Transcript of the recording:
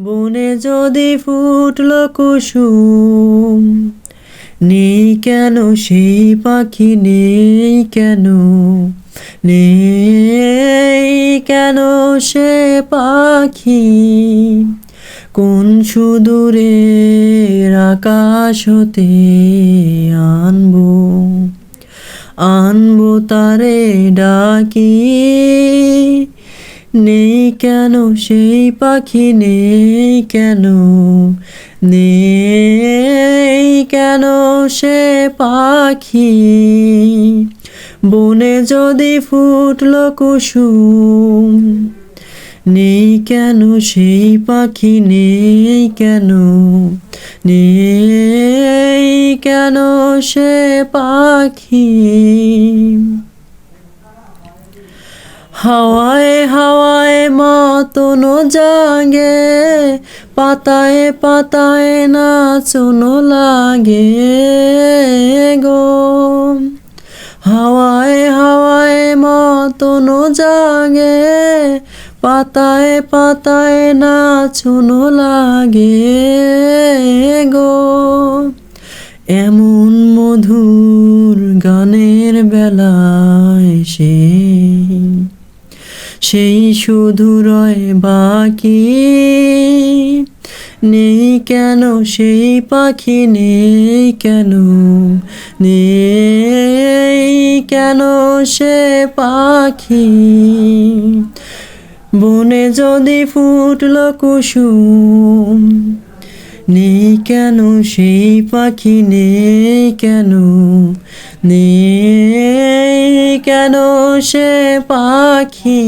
বনে যদি ফুটল কুসুম, নেই কেন সেই পাখি, নেই কেন নেই কেন সে পাখি? কোন সুদূরে আকাশ হতে আনব? আনব তারে ডাকি। নেই কেন? সেই পাখি নেই কেন? নেই কেন সে পাখি? বনে যদি ফুটল কুসুম, নেই কেন? সেই পাখি নেই কেন? নেই কেন সে পাখি? হাওয়ায় হাওয়ায় মাতন জাগে, পাতায় পাতায় নাচন লাগে গো। হাওয়ায় হাওয়ায় মতন জাগে, পাতায় পাতায় নাচন লাগে গো। এমন মধুর গানের বেলায় সে সেই শুধু রয় বাকি। নেই কেন সেই পাখি, নেই কেন নেই কেন সে পাখি? বনে যদি ফুটল কুসুম, নেই কেন সেই পাখি, নেই কেন, নেই কেন সে পাখি?